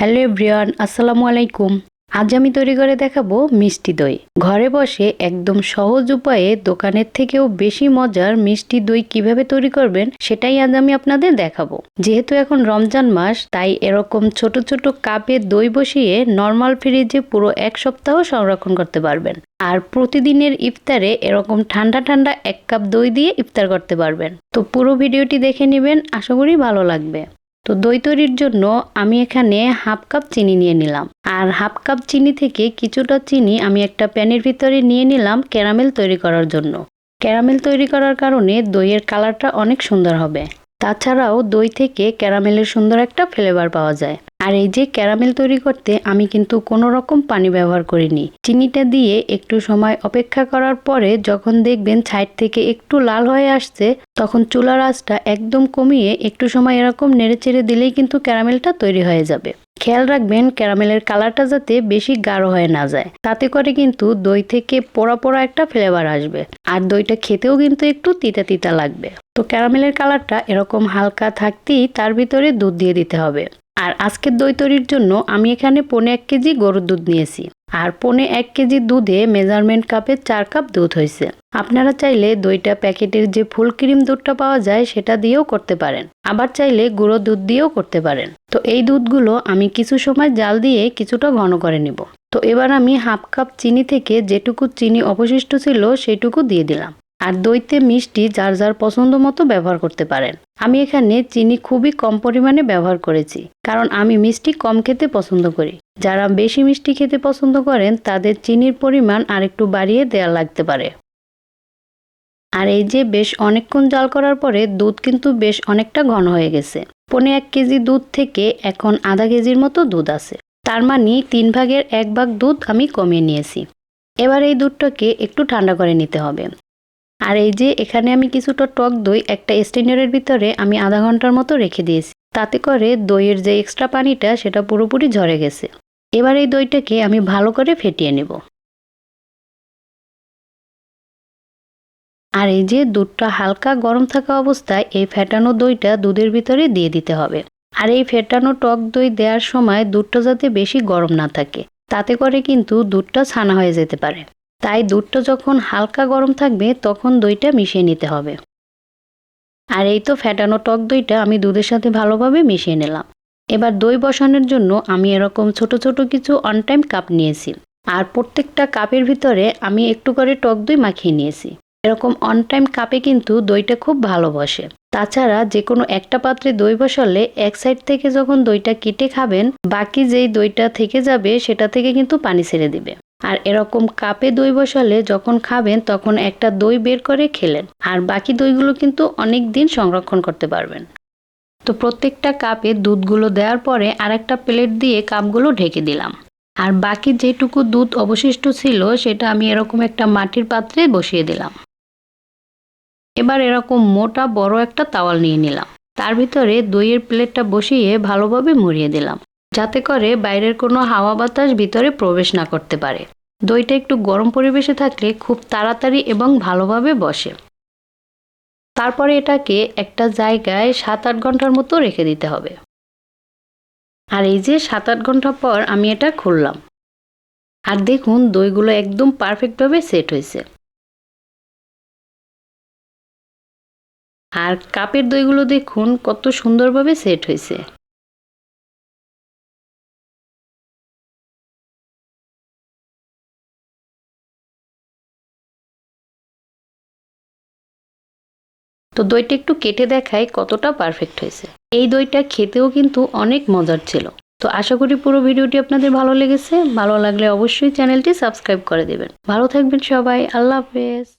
Hello everyone, আসসালামু আলাইকুম। আজ আমি তৈরি করে দেখাবো মিষ্টি দই। ঘরে বসে একদম সহজ উপায়ে দোকানের থেকেও বেশি মজার মিষ্টি দই কীভাবে তৈরি করবেন সেটাই আজ আমি আপনাদের দেখাবো। যেহেতু এখন রমজান মাস, তাই এরকম ছোট ছোট কাপে দই বসিয়ে নর্মাল ফ্রিজে পুরো এক সপ্তাহ সংরক্ষণ করতে পারবেন। আর প্রতিদিনের ইফতারে এরকম ঠান্ডা ঠান্ডা এক কাপ দই দিয়ে ইফতার করতে পারবেন। তো পুরো ভিডিওটি দেখে নেবেন, আশা করি ভালো লাগবে। তো দই তৈরির জন্য আমি এখানে হাফ কাপ চিনি নিয়ে নিলাম। আর হাফ কাপ চিনি থেকে কিছুটা চিনি আমি একটা প্যানের ভিতরে নিয়ে নিলাম ক্যারামেল তৈরি করার জন্য। ক্যারামেল তৈরি করার কারণে দইয়ের কালারটা অনেক সুন্দর হবে। তাছাড়াও দই থেকে ক্যারামেলের সুন্দর একটা ফ্লেভার পাওয়া যায়। আর এই যে ক্যারামেল তৈরি করতে আমি কিন্তু কোনো রকম পানি ব্যবহার করিনি। চিনিটা দিয়ে একটু সময় অপেক্ষা করার পরে যখন দেখবেন সাইড থেকে একটু লাল হয়ে আসছে, তখন চুলার আঁচটা একদম কমিয়ে একটু সময় এরকম নেড়েচেড়ে দিলেই কিন্তু ক্যারামেলটা তৈরি হয়ে যাবে। খেয়াল রাখবেন ক্যারামেলের কালারটা যাতে বেশি গাঢ় হয়ে না যায়। তাতে করে কিন্তু দই থেকে পোড়া পোড়া একটা ফ্লেভার আসবে। আর দইটা খেতেও কিন্তু একটু তিতা তিতা লাগবে। তো ক্যারামেলের কালারটা এরকম হালকা থাকতেই তার ভিতরে দুধ দিয়ে দিতে হবে। আর আজকের দই তৈরির জন্য আমি এখানে পনে এক কেজি গরুর দুধ নিয়েছি। আর পনে এক কেজি দুধে মেজারমেন্ট কাপে চার কাপ দুধ হয়েছে। আপনারা চাইলে দইটা প্যাকেটের যে ফুল ক্রিম দুধটা পাওয়া যায় সেটা দিয়েও করতে পারেন। আবার চাইলে গুঁড়ো দুধ দিয়েও করতে পারেন। তো এই দুধগুলো আমি কিছু সময় জাল দিয়ে কিছুটা ঘন করে নিব। তো এবার আমি হাফ কাপ চিনি থেকে যেটুকু চিনি অবশিষ্ট ছিল সেটুকু দিয়ে দিলাম। আর দইতে মিষ্টি যার যার পছন্দ মতো ব্যবহার করতে পারেন। আমি এখানে চিনি খুবই কম পরিমাণে ব্যবহার করেছি, কারণ আমি মিষ্টি কম খেতে পছন্দ করি। যারা বেশি মিষ্টি খেতে পছন্দ করেন, তাদের চিনির পরিমাণ আরেকটু বাড়িয়ে দেওয়া লাগতে পারে। আর এই যে বেশ অনেকক্ষণ জাল করার পরে দুধ কিন্তু বেশ অনেকটা ঘন হয়ে গেছে। পনে এক কেজি দুধ থেকে এখন আধা কেজির মতো দুধ আছে। তার মানে তিন ভাগের এক ভাগ দুধ আমি কমিয়ে নিয়েছি। এবার এই দুধটাকে একটু ঠান্ডা করে নিতে হবে। আর এই যে এখানে আমি কিছুটা টক দই একটা স্টেনারের ভিতরে আমি আধা ঘণ্টার মতো রেখে দিয়েছি। তাতে করে দইয়ের যে এক্সট্রা পানিটা, সেটা পুরোপুরি ঝরে গেছে। এবার এই দইটাকে আমি ভালো করে ফেটিয়ে নেব। আর এই যে দুধটা হালকা গরম থাকা অবস্থায় এই ফেটানো দইটা দুধের ভিতরে দিয়ে দিতে হবে। আর এই ফেটানো টক দই দেওয়ার সময় দুধটা যাতে বেশি গরম না থাকে, তাতে করে কিন্তু দুধটা ছানা হয়ে যেতে পারে। তাই দুধটা যখন হালকা গরম থাকবে, তখন দইটা মিশিয়ে নিতে হবে। আর এই তো ফ্যাটানো টক দইটা আমি দুধের সাথে ভালোভাবে মিশিয়ে নিলাম। এবার দই বসানোর জন্য আমি এরকম ছোট ছোট কিছু অন টাইম কাপ নিয়েছি। আর প্রত্যেকটা কাপের ভিতরে আমি একটু করে টক দই মাখিয়ে নিয়েছি। এরকম অন টাইম কাপে কিন্তু দইটা খুব ভালো বসে। তাছাড়া যে কোনো একটা পাত্রে দই বসালে এক সাইড থেকে যখন দইটা কেটে খাবেন, বাকি যেই দইটা থেকে যাবে, সেটা থেকে কিন্তু পানি ছেড়ে দিবে। আর এরকম কাপে দই বসালে যখন খাবেন তখন একটা দই বের করে খেলেন। আর বাকি দইগুলো কিন্তু অনেক দিন সংরক্ষণ করতে পারবেন। তো প্রত্যেকটা কাপে দুধগুলো দেওয়ার পরে আর একটা প্লেট দিয়ে কাপগুলো ঢেকে দিলাম। আর বাকি যেটুকু দুধ অবশিষ্ট ছিল সেটা আমি এরকম একটা মাটির পাত্রে বসিয়ে দিলাম। এবার এরকম মোটা বড় একটা তাওয়াল নিয়ে নিলাম। তার ভিতরে দইয়ের প্লেটটা বসিয়ে ভালোভাবে মুড়িয়ে দিলাম। যাতে করে বাইরের কোনো হাওয়া বাতাস ভিতরে প্রবেশ না করতে পারে। দইটা একটু গরম পরিবেশে থাকলে খুব তাড়াতাড়ি এবং ভালোভাবে বসে। তারপরে এটাকে একটা জায়গায় সাত আট ঘণ্টার মতো রেখে দিতে হবে। আর এই যে সাত আট ঘণ্টা পর আমি এটা খুললাম। আর দেখুন, দইগুলো একদম পারফেক্টভাবে সেট হয়েছে। আর কাপের দইগুলো দেখুন, কত সুন্দরভাবে সেট হয়েছে। তো দইটা একটু কেটে দেখাই কতটা পারফেক্ট হয়েছে। এই দইটা খেতেও কিন্তু অনেক মজার ছিল। তো আশা করি পুরো ভিডিওটি আপনাদের ভালো লেগেছে। ভালো লাগলে অবশ্যই চ্যানেলটি সাবস্ক্রাইব করে দেবেন। ভালো থাকবেন সবাই। আল্লাহ হাফেজ।